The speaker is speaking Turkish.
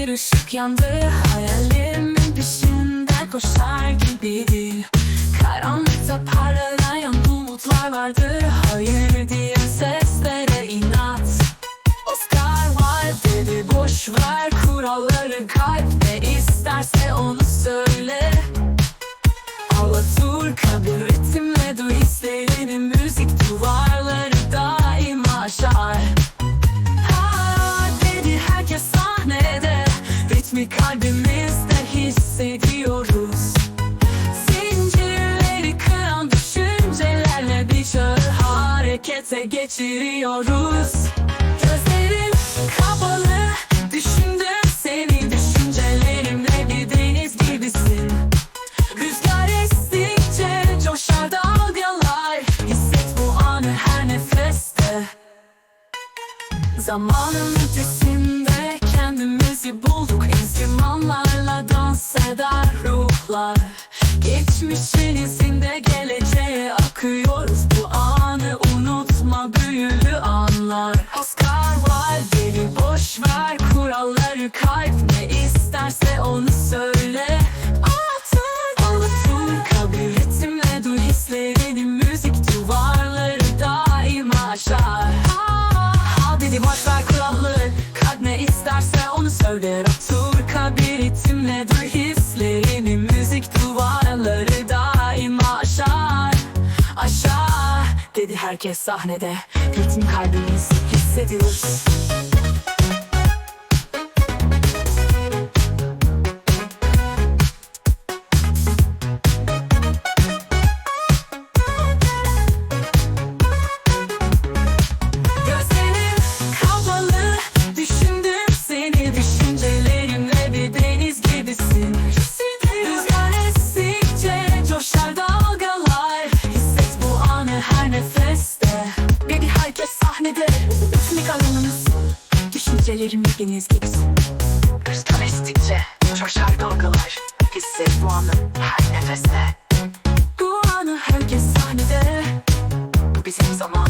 bir ışık yandı Hayalimin peşinden koşar gibiydi Karanlıkta parlayan umutlar vardı Hayır diye seslere inat. Oscar var dedi boş ver kuralları kalp Ne isterse onu söyle Ritmi kalbimizde hissediyoruz. Zincirleri kıran düşüncelerle bir çağ harekete geçiriyoruz. Gözlerim kapalı Düşündüm seni düşüncelerimle bir deniz gibisin. Rüzgar estikçe coşar dalgalar Hisset bu anı her nefeste. Zamanın ötesinde kendimizi bulduk Enstrümanlarla dans eder ruhlar. Geçmişin izinde geleceğe akıyoruz. Bu anı unutma büyülü anlar. Oscar Wilde'leri boş ver kuralları kalp. Ne isterse onu söyler Alaturka bir ritimle hislerini. Müzik duvarları daima aşar Aşağı dedi herkes sahnede. Ritim kalbimiz hissediyoruz sahnede. Ritmik alanımız Düşüncelerim deniz gibisin Rüzgar estikçe coşar dalgalar. Hisset bu anı her nefeste. Bu anı herkes sahnede. Bu bizim zamanımız